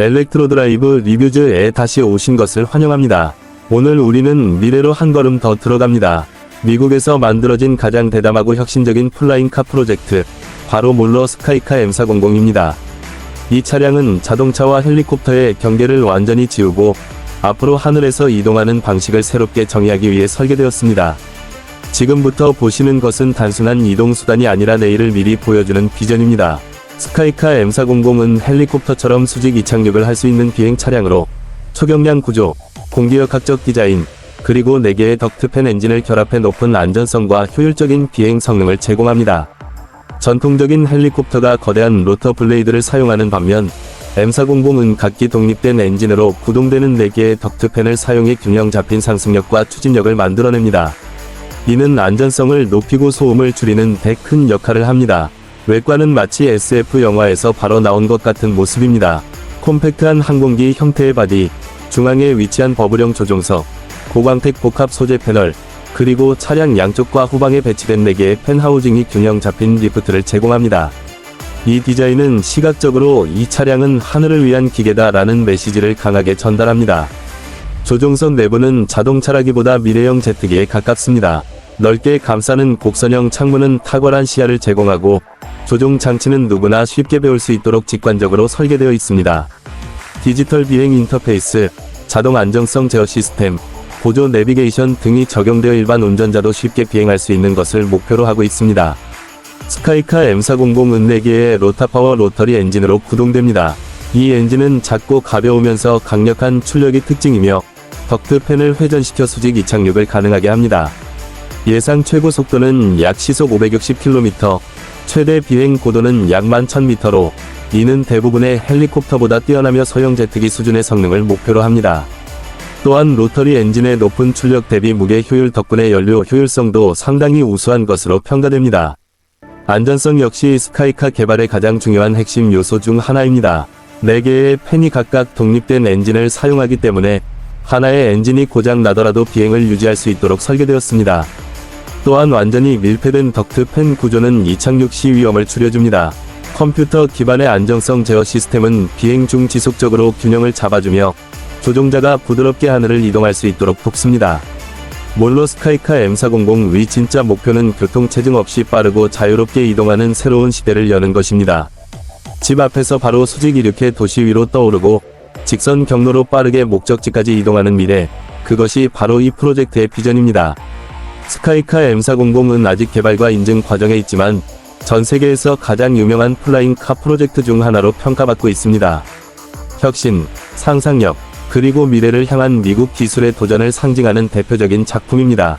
엘렉트로 드라이브 리뷰즈에 다시 오신 것을 환영합니다. 오늘 우리는 미래로 한 걸음 더 들어갑니다. 미국에서 만들어진 가장 대담하고 혁신적인 플라잉카 프로젝트, 바로 몰러 스카이카 M400입니다. 이 차량은 자동차와 헬리콥터의 경계를 완전히 지우고 앞으로 하늘에서 이동하는 방식을 새롭게 정의하기 위해 설계되었습니다. 지금부터 보시는 것은 단순한 이동수단이 아니라 내일을 미리 보여주는 비전입니다. 스카이카 M400은 헬리콥터처럼 수직 이착륙을 할 수 있는 비행 차량으로 초경량 구조, 공기역학적 디자인, 그리고 4개의 덕트팬 엔진을 결합해 높은 안전성과 효율적인 비행 성능을 제공합니다. 전통적인 헬리콥터가 거대한 로터 블레이드를 사용하는 반면 M400은 각기 독립된 엔진으로 구동되는 4개의 덕트팬을 사용해 균형 잡힌 상승력과 추진력을 만들어냅니다. 이는 안전성을 높이고 소음을 줄이는 데 큰 역할을 합니다. 외관은 마치 SF 영화에서 바로 나온 것 같은 모습입니다. 콤팩트한 항공기 형태의 바디, 중앙에 위치한 버블형 조종석, 고광택 복합 소재 패널, 그리고 차량 양쪽과 후방에 배치된 4개의 펜하우징이 균형 잡힌 리프트를 제공합니다. 이 디자인은 시각적으로 이 차량은 하늘을 위한 기계다라는 메시지를 강하게 전달합니다. 조종석 내부는 자동차라기보다 미래형 제트기에 가깝습니다. 넓게 감싸는 곡선형 창문은 탁월한 시야를 제공하고 조종 장치는 누구나 쉽게 배울 수 있도록 직관적으로 설계되어 있습니다. 디지털 비행 인터페이스, 자동 안정성 제어 시스템, 보조 내비게이션 등이 적용되어 일반 운전자도 쉽게 비행할 수 있는 것을 목표로 하고 있습니다. 스카이카 M400은 4개의 로타파워 로터리 엔진으로 구동됩니다. 이 엔진은 작고 가벼우면서 강력한 출력이 특징이며 덕트 팬을 회전시켜 수직 이착륙을 가능하게 합니다. 예상 최고 속도는 약 시속 560km, 최대 비행 고도는 약 11,000m로 이는 대부분의 헬리콥터보다 뛰어나며 소형 제트기 수준의 성능을 목표로 합니다. 또한 로터리 엔진의 높은 출력 대비 무게 효율 덕분에 연료 효율성도 상당히 우수한 것으로 평가됩니다. 안전성 역시 스카이카 개발의 가장 중요한 핵심 요소 중 하나입니다. 4개의 팬이 각각 독립된 엔진을 사용하기 때문에 하나의 엔진이 고장 나더라도 비행을 유지할 수 있도록 설계되었습니다. 또한 완전히 밀폐된 덕트 팬 구조는 이착륙 시 위험을 줄여줍니다. 컴퓨터 기반의 안정성 제어 시스템은 비행 중 지속적으로 균형을 잡아주며 조종자가 부드럽게 하늘을 이동할 수 있도록 돕습니다. 몰로 스카이카 M400 위 진짜 목표는 교통 체증 없이 빠르고 자유롭게 이동하는 새로운 시대를 여는 것입니다. 집 앞에서 바로 수직 이륙해 도시 위로 떠오르고 직선 경로로 빠르게 목적지까지 이동하는 미래, 그것이 바로 이 프로젝트의 비전입니다. 스카이카 M400은 아직 개발과 인증 과정에 있지만 전 세계에서 가장 유명한 플라잉 카 프로젝트 중 하나로 평가받고 있습니다. 혁신, 상상력, 그리고 미래를 향한 미국 기술의 도전을 상징하는 대표적인 작품입니다.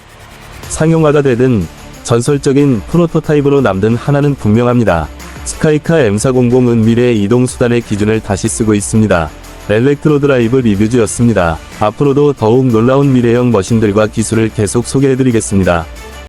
상용화가 되든 전설적인 프로토타입으로 남든 하나는 분명합니다. 스카이카 M400은 미래의 이동수단의 기준을 다시 쓰고 있습니다. 엘렉트로 드라이브 리뷰즈였습니다. 앞으로도 더욱 놀라운 미래형 머신들과 기술을 계속 소개해드리겠습니다.